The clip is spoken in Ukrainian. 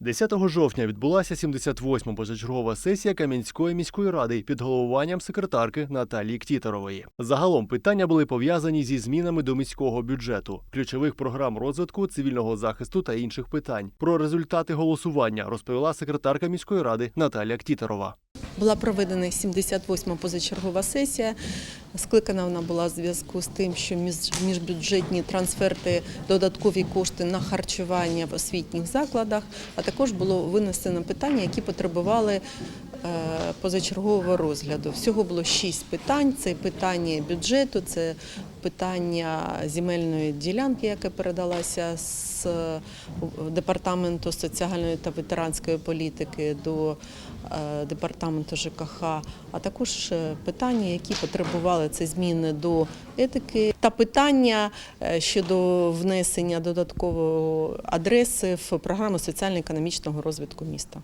10 жовтня відбулася 78-ма позачергова сесія Кам'янської міської ради під головуванням секретарки Наталії Ктітерової. Загалом питання були пов'язані зі змінами до міського бюджету, ключових програм розвитку, цивільного захисту та інших питань. Про результати голосування розповіла секретарка міської ради Наталія Ктітерова. Була проведена 78-ма позачергова сесія. Скликана вона була в зв'язку з тим, що між- міжбюджетні трансферти, додаткові кошти на харчування в освітніх закладах, а також було винесено питання, які потребували позачергового розгляду. Всього було шість питань: це питання бюджету, це питання земельної ділянки, яка передалася з е, департаменту соціальної та ветеранської політики до е, департаменту ЖКХ, а також е, питання, які потребували це зміни до етики, та питання е, щодо внесення додаткової адреси в програму соціально-економічного розвитку міста.